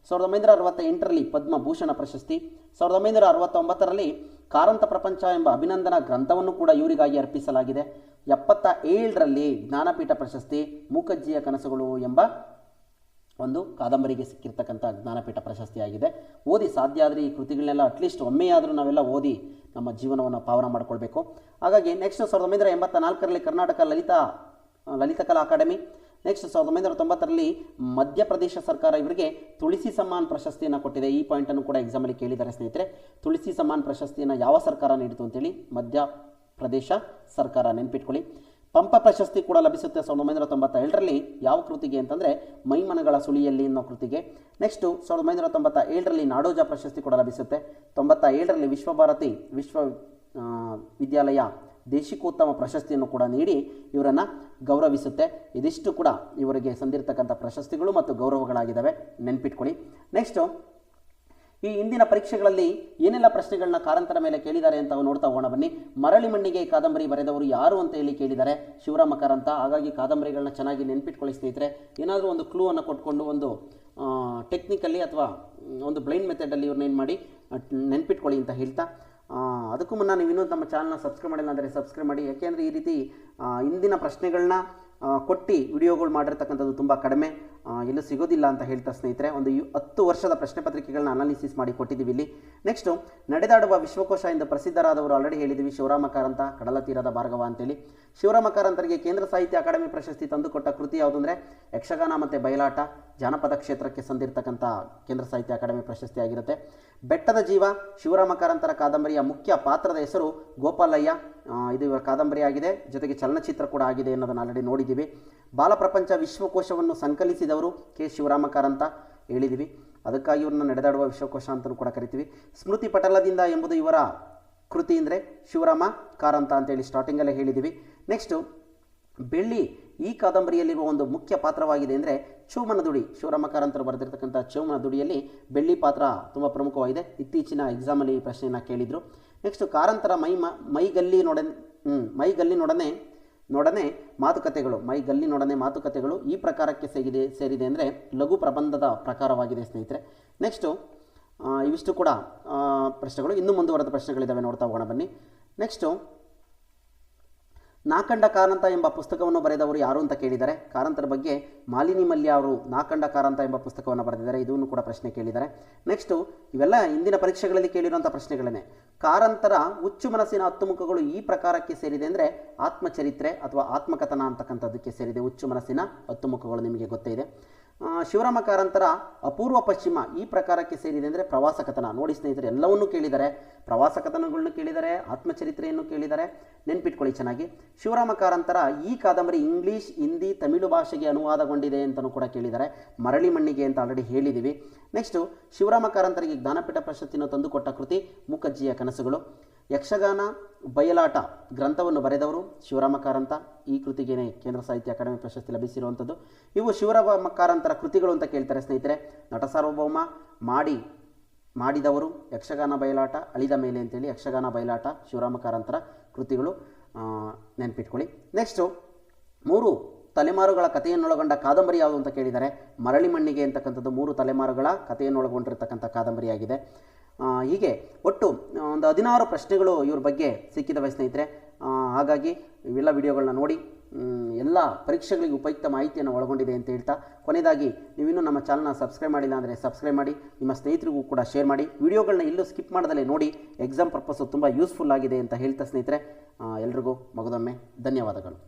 ಸಾವಿರದ ಒಂಬೈನೂರ ಅರವತ್ತ ಎಂಟರಲ್ಲಿ ಪದ್ಮಭೂಷಣ ಪ್ರಶಸ್ತಿ. ಸಾವಿರದ ಒಂಬೈನೂರ ಅರವತ್ತೊಂಬತ್ತರಲ್ಲಿ ಕಾರಂತ ಪ್ರಪಂಚ ಎಂಬ ಅಭಿನಂದನಾ ಗ್ರಂಥವನ್ನು ಕೂಡ ಇವರಿಗಾಗಿ ಅರ್ಪಿಸಲಾಗಿದೆ. ಎಪ್ಪತ್ತ ಏಳರಲ್ಲಿ ಜ್ಞಾನಪೀಠ ಪ್ರಶಸ್ತಿ ಮೂಕಜ್ಜಿಯ ಕನಸುಗಳು ಎಂಬ ಒಂದು ಕಾದಂಬರಿಗೆ ಸಿಕ್ಕಿರ್ತಕ್ಕಂಥ ಜ್ಞಾನಪೀಠ ಪ್ರಶಸ್ತಿಯಾಗಿದೆ. ಓದಿ ಸಾಧ್ಯ ಆದರೆ ಈ ಕೃತಿಗಳನ್ನೆಲ್ಲ ಅಟ್ಲೀಸ್ಟ್ ಒಮ್ಮೆಯಾದರೂ ನಾವೆಲ್ಲ ಓದಿ ನಮ್ಮ ಜೀವನವನ್ನು ಪಾವನ ಮಾಡಿಕೊಳ್ಬೇಕು. ಹಾಗಾಗಿ ನೆಕ್ಸ್ಟ್ ಸಾವಿರದ ಒಂಬೈನೂರ ಎಂಬತ್ತ ನಾಲ್ಕರಲ್ಲಿ ಕರ್ನಾಟಕ ಲಲಿತಾ ಕಲಾ ಅಕಾಡೆಮಿ. ನೆಕ್ಸ್ಟ್ ಸಾವಿರದ ಒಂಬೈನೂರ ತೊಂಬತ್ತರಲ್ಲಿ ಮಧ್ಯಪ್ರದೇಶ ಸರ್ಕಾರ ಇವರಿಗೆ ತುಳಸಿ ಸಮ್ಮಾನ್ ಪ್ರಶಸ್ತಿಯನ್ನು ಕೊಟ್ಟಿದೆ. ಈ ಪಾಯಿಂಟನ್ನು ಕೂಡ ಎಕ್ಸಾಮಲ್ಲಿ ಕೇಳಿದ್ದಾರೆ ಸ್ನೇಹಿತರೆ. ತುಳಸಿ ಸಮ್ಮಾನ್ ಪ್ರಶಸ್ತಿಯನ್ನು ಯಾವ ಸರ್ಕಾರ ನೀಡಿತು ಅಂತೇಳಿ ಮಧ್ಯಪ್ರದೇಶ ಸರ್ಕಾರ ನೆನ್ಪಿಟ್ಕೊಳ್ಳಿ. ಪಂಪ ಪ್ರಶಸ್ತಿ ಕೂಡ ಲಭಿಸುತ್ತೆ ಸಾವಿರದ ಒಂಬೈನೂರ ತೊಂಬತ್ತ ಏಳರಲ್ಲಿ ಯಾವ ಕೃತಿಗೆ ಅಂತಂದರೆ ಮೈಮನಗಳ ಸುಳಿಯಲ್ಲಿ ಅನ್ನೋ ಕೃತಿಗೆ. ನೆಕ್ಸ್ಟು ಸಾವಿರದ ಒಂಬೈನೂರ ತೊಂಬತ್ತ ಏಳರಲ್ಲಿ ನಾಡೋಜ ಪ್ರಶಸ್ತಿ ಕೂಡ ಲಭಿಸುತ್ತೆ. ತೊಂಬತ್ತ ಏಳರಲ್ಲಿ ವಿಶ್ವಭಾರತಿ ವಿಶ್ವ ವಿದ್ಯಾಲಯ ದೇಶಿಕೋತ್ತಮ ಪ್ರಶಸ್ತಿಯನ್ನು ಕೂಡ ನೀಡಿ ಇವರನ್ನು ಗೌರವಿಸುತ್ತೆ. ಇದಿಷ್ಟು ಕೂಡ ಇವರಿಗೆ ಸಂದಿರ್ತಕ್ಕಂಥ ಪ್ರಶಸ್ತಿಗಳು ಮತ್ತು ಗೌರವಗಳಾಗಿದ್ದಾವೆ. ನೆನ್ಪಿಟ್ಕೊಳ್ಳಿ. ನೆಕ್ಸ್ಟು ಈ ಇಂದಿನ ಪರೀಕ್ಷೆಗಳಲ್ಲಿ ಏನೆಲ್ಲ ಪ್ರಶ್ನೆಗಳನ್ನ ಕಾರಂತರ ಮೇಲೆ ಕೇಳಿದ್ದಾರೆ ಅಂತ ನೋಡ್ತಾ ಹೋಗೋಣ ಬನ್ನಿ. ಮರಳಿ ಮಣ್ಣಿಗೆ ಕಾದಂಬರಿ ಬರೆದವರು ಯಾರು ಅಂತ ಹೇಳಿ ಕೇಳಿದ್ದಾರೆ. ಶಿವರಾಮ ಕಾರಂತ, ಹಾಗಾಗಿ ಕಾದಂಬರಿಗಳನ್ನ ಚೆನ್ನಾಗಿ ನೆನ್ಪಿಟ್ಕೊಳ್ಳಿ ಸ್ನೇಹಿತರೆ. ಏನಾದರೂ ಒಂದು ಕ್ಲೂ ಅನ್ನು ಕೊಟ್ಕೊಂಡು ಒಂದು ಟೆಕ್ನಿಕಲ್ಲಿ ಅಥವಾ ಒಂದು ಬ್ಲೈಂಡ್ ಮೆಥಡಲ್ಲಿ ಇವ್ರನ್ನ ಏನು ಮಾಡಿ ನೆನ್ಪಿಟ್ಕೊಳ್ಳಿ ಅಂತ ಹೇಳ್ತಾ. ಅದಕ್ಕೂ ಮುನ್ನ ನೀವು ಇನ್ನೂ ನಮ್ಮ ಚಾನಲ್ನ ಸಬ್ಸ್ಕ್ರೈಬ್ ಮಾಡಿಲ್ಲ ಅಂದರೆ ಸಬ್ಸ್ಕ್ರೈಬ್ ಮಾಡಿ. ಯಾಕೆಂದರೆ ಈ ರೀತಿ ಇಂದಿನ ಪ್ರಶ್ನೆಗಳನ್ನ ಕೊಟ್ಟು ವಿಡಿಯೋಗಳು ಮಾಡಿರ್ತಕ್ಕಂಥದ್ದು ತುಂಬ ಕಡಿಮೆ. ಎಲ್ಲೂ ಸಿಗೋದಿಲ್ಲ ಅಂತ ಹೇಳ್ತಾ ಸ್ನೇಹಿತರೆ, ಒಂದು ಹತ್ತು ವರ್ಷದ ಪ್ರಶ್ನೆ ಪತ್ರಿಕೆಗಳನ್ನ ಅನಾಲಿಸಿಸ್ ಮಾಡಿ ಕೊಟ್ಟಿದ್ದೀವಿ ಇಲ್ಲಿ. ನೆಕ್ಸ್ಟು ನಡೆದಾಡುವ ವಿಶ್ವಕೋಶ ಎಂದು ಪ್ರಸಿದ್ಧರಾದವರು ಆಲ್ರೆಡಿ ಹೇಳಿದ್ದೀವಿ, ಶಿವರಾಮ ಕಾರಂತ, ಕಡಲ ತೀರದ ಭಾರ್ಗವ ಅಂತೇಳಿ. ಶಿವರಾಮ ಕಾರಂತರಿಗೆ ಕೇಂದ್ರ ಸಾಹಿತ್ಯ ಅಕಾಡೆಮಿ ಪ್ರಶಸ್ತಿ ತಂದುಕೊಟ್ಟ ಕೃತಿ ಯಾವುದು ಅಂದರೆ, ಯಕ್ಷಗಾನ ಮತ್ತು ಬಯಲಾಟ, ಜಾನಪದ ಕ್ಷೇತ್ರಕ್ಕೆ ಸಂದಿರ್ತಕ್ಕಂಥ ಕೇಂದ್ರ ಸಾಹಿತ್ಯ ಅಕಾಡೆಮಿ ಪ್ರಶಸ್ತಿ ಆಗಿರುತ್ತೆ. ಬೆಟ್ಟದ ಜೀವ, ಶಿವರಾಮ ಕಾರಂತರ ಕಾದಂಬರಿಯ ಮುಖ್ಯ ಪಾತ್ರದ ಹೆಸರು ಗೋಪಾಲಯ್ಯ. ಇದು ಇವರ ಕಾದಂಬರಿ ಆಗಿದೆ. ಜೊತೆಗೆ ಚಲನಚಿತ್ರ ಕೂಡ ಆಗಿದೆ ಅನ್ನೋದನ್ನು ಆಲ್ರೆಡಿ ನೋಡಿದ್ದೀವಿ. ಬಾಲಪ್ರಪಂಚ ವಿಶ್ವಕೋಶವನ್ನು ಸಂಕಲಿಸಿದವರು ಕೆ. ಶಿವರಾಮ ಕಾರಂತ ಹೇಳಿದ್ದೀವಿ ಅದಕ್ಕಾಗಿ ಇವ್ರನ್ನ ನಡೆದಾಡುವ ವಿಶ್ವಕೋಶ ಅಂತಲೂ ಕೂಡ ಕರಿತೀವಿ. ಸ್ಮೃತಿ ಪಟಲದಿಂದ ಎಂಬುದು ಇವರ ಕೃತಿ ಅಂದರೆ ಶಿವರಾಮ ಕಾರಂತ ಅಂತೇಳಿ ಸ್ಟಾರ್ಟಿಂಗಲ್ಲೇ ಹೇಳಿದ್ದೀವಿ ನೆಕ್ಸ್ಟು ಬೆಳ್ಳಿ ಈ ಕಾದಂಬರಿಯಲ್ಲಿರುವ ಒಂದು ಮುಖ್ಯ ಪಾತ್ರವಾಗಿದೆ ಅಂದರೆ ಚೌಮನ ದುಡಿ. ಶಿವರಾಮ ಕಾರಂತರು ಬರೆದಿರ್ತಕ್ಕಂಥ ಚೌಮನ ದುಡಿಯಲ್ಲಿ ಬೆಳ್ಳಿ ಪಾತ್ರ ತುಂಬ ಪ್ರಮುಖವಾಗಿದೆ. ಇತ್ತೀಚಿನ ಎಕ್ಸಾಮಲ್ಲಿ ಈ ಪ್ರಶ್ನೆಯನ್ನು ಕೇಳಿದರು. ನೆಕ್ಸ್ಟು ಕಾರಂತರ ಮೈ ಮ ಮೈಗಲ್ಲಿ ನೋಡ ಮೈಗಲ್ಲಿ ಮೈಗಲ್ಲಿನೊಡನೆ ನೊಡನೆ ಮಾತುಕತೆಗಳು ಮೈಗಲ್ಲಿನೊಡನೆ ಮಾತುಕತೆಗಳು ಈ ಪ್ರಕಾರಕ್ಕೆ ಸೇರಿದೆ ಸೇರಿದೆ ಅಂದರೆ ಲಘು ಪ್ರಬಂಧದ ಪ್ರಕಾರವಾಗಿದೆ ಸ್ನೇಹಿತರೆ. ನೆಕ್ಸ್ಟು ಇವಿಷ್ಟು ಕೂಡ ಪ್ರಶ್ನೆಗಳು. ಇನ್ನೂ ಮುಂದುವರೆದ ಪ್ರಶ್ನೆಗಳಿದ್ದಾವೆ ನೋಡ್ತಾ ಹೋಗೋಣ ಬನ್ನಿ. ನೆಕ್ಸ್ಟು ನಾಕಂಡ ಕಾರಂತ ಎಂಬ ಪುಸ್ತಕವನ್ನು ಬರೆದವರು ಯಾರು ಅಂತ ಕೇಳಿದ್ದಾರೆ ಕಾರಂತರ ಬಗ್ಗೆ ಮಾಲಿನಿ ಮಲ್ಯ ಅವರು ನಾಕಂಡ ಕಾರಂತ ಎಂಬ ಪುಸ್ತಕವನ್ನು ಬರೆದಿದ್ದಾರೆ. ಇದನ್ನು ಕೂಡ ಪ್ರಶ್ನೆ ಕೇಳಿದ್ದಾರೆ. ನೆಕ್ಸ್ಟು ಇವೆಲ್ಲ ಇಂದಿನ ಪರೀಕ್ಷೆಗಳಲ್ಲಿ ಕೇಳಿರುವಂಥ ಪ್ರಶ್ನೆಗಳೇ ಕಾರಂತರ ಹುಚ್ಚು ಮನಸ್ಸಿನ ಹತ್ತುಮುಖಗಳು ಈ ಪ್ರಕಾರಕ್ಕೆ ಸೇರಿದೆ ಅಂದರೆ ಆತ್ಮಚರಿತ್ರೆ ಅಥವಾ ಆತ್ಮಕಥನ ಅಂತಕ್ಕಂಥದ್ದಕ್ಕೆ ಸೇರಿದೆ. ಹುಚ್ಚು ಮನಸ್ಸಿನ ಹತ್ತುಮುಖಗಳು ನಿಮಗೆ ಗೊತ್ತೇ ಇದೆ. ಶಿವರಾಮ ಕಾರಂತರ ಅಪೂರ್ವ ಪಶ್ಚಿಮ ಈ ಪ್ರಕಾರಕ್ಕೆ ಸೇರಿದೆ ಅಂದರೆ ಪ್ರವಾಸ ಕಥನ. ನೋಡಿ ಸ್ನೇಹಿತರೆ, ಎಲ್ಲವನ್ನೂ ಕೇಳಿದ್ದಾರೆ ಪ್ರವಾಸ ಕಥನಗಳನ್ನು ಕೇಳಿದ್ದಾರೆ ಆತ್ಮಚರಿತ್ರೆಯನ್ನು ಕೇಳಿದ್ದಾರೆ ನೆನ್ಪಿಟ್ಕೊಳ್ಳಿ ಚೆನ್ನಾಗಿ. ಶಿವರಾಮ ಕಾರಂತರ ಈ ಕಾದಂಬರಿ ಇಂಗ್ಲೀಷ್, ಹಿಂದಿ, ತಮಿಳು ಭಾಷೆಗೆ ಅನುವಾದಗೊಂಡಿದೆ ಅಂತಲೂ ಕೂಡ ಕೇಳಿದ್ದಾರೆ ಮರಳಿ ಮಣ್ಣಿಗೆ ಅಂತ ಆಲ್ರೆಡಿ ಹೇಳಿದ್ದೀವಿ. ನೆಕ್ಸ್ಟು ಶಿವರಾಮ ಕಾರಂತರಿಗೆ ಜ್ಞಾನಪೀಠ ಪ್ರಶಸ್ತಿಯನ್ನು ತಂದುಕೊಟ್ಟ ಕೃತಿ ಮುಖಜ್ಜಿಯ ಕನಸುಗಳು. ಯಕ್ಷಗಾನ ಬಯಲಾಟ ಗ್ರಂಥವನ್ನು ಬರೆದವರು ಶಿವರಾಮ ಕಾರಂತ ಈ ಕೃತಿಗೇನೆ ಕೇಂದ್ರ ಸಾಹಿತ್ಯ ಅಕಾಡೆಮಿ ಪ್ರಶಸ್ತಿ ಲಭಿಸಿರುವಂಥದ್ದು. ಇವು ಶಿವರಾಮ ಕಾರಂತರ ಕೃತಿಗಳು ಅಂತ ಕೇಳ್ತಾರೆ ಸ್ನೇಹಿತರೆ. ನಟ ಸಾರ್ವಭೌಮ ಮಾಡಿ, ಮಾಡಿದವರು ಯಕ್ಷಗಾನ ಬಯಲಾಟ, ಅಳಿದ ಮೇಲೆ ಅಂತೇಳಿ ಯಕ್ಷಗಾನ ಬಯಲಾಟ ಶಿವರಾಮ ಕಾರಂತರ ಕೃತಿಗಳು ನೆನಪಿಟ್ಕೊಳ್ಳಿ. ನೆಕ್ಸ್ಟು ಮೂರು ತಲೆಮಾರುಗಳ ಕಥೆಯನ್ನೊಳಗೊಂಡ ಕಾದಂಬರಿ ಯಾವುದು ಅಂತ ಕೇಳಿದರೆ ಮರಳಿ ಮಣ್ಣಿಗೆ ಅಂತಕ್ಕಂಥದ್ದು ಮೂರು ತಲೆಮಾರುಗಳ ಕಥೆಯನ್ನೊಳಗೊಂಡಿರ್ತಕ್ಕಂಥ ಕಾದಂಬರಿಯಾಗಿದೆ. ಹೀಗೆ ಒಟ್ಟು ಒಂದು ಹದಿನಾರು ಪ್ರಶ್ನೆಗಳು ಇವ್ರ ಬಗ್ಗೆ ಸಿಕ್ಕಿದವೆ ಸ್ನೇಹಿತರೆ. ಹಾಗಾಗಿ ಇವೆಲ್ಲ ವಿಡಿಯೋಗಳನ್ನ ನೋಡಿ ಎಲ್ಲ ಪರೀಕ್ಷೆಗಳಿಗೆ ಉಪಯುಕ್ತ ಮಾಹಿತಿಯನ್ನು ಒಳಗೊಂಡಿದೆ ಅಂತ ಹೇಳ್ತಾ, ಕೊನೆಯದಾಗಿ ನೀವಿನ್ನೂ ನಮ್ಮ ಚಾನಲ್ನ ಸಬ್ಸ್ಕ್ರೈಬ್ ಮಾಡಿಲ್ಲ ಅಂದರೆ ಸಬ್ಸ್ಕ್ರೈಬ್ ಮಾಡಿ, ನಿಮ್ಮ ಸ್ನೇಹಿತರಿಗೂ ಕೂಡ ಶೇರ್ ಮಾಡಿ ವಿಡಿಯೋಗಳನ್ನ ಇಲ್ಲೂ ಸ್ಕಿಪ್ ಮಾಡದಲ್ಲೇ ನೋಡಿ, ಎಕ್ಸಾಮ್ ಪರ್ಪಸ್ಸು ತುಂಬ ಯೂಸ್ಫುಲ್ ಆಗಿದೆ ಅಂತ ಹೇಳ್ತಾ ಸ್ನೇಹಿತರೆ. ಎಲ್ರಿಗೂ ಮಗದೊಮ್ಮೆ ಧನ್ಯವಾದಗಳು.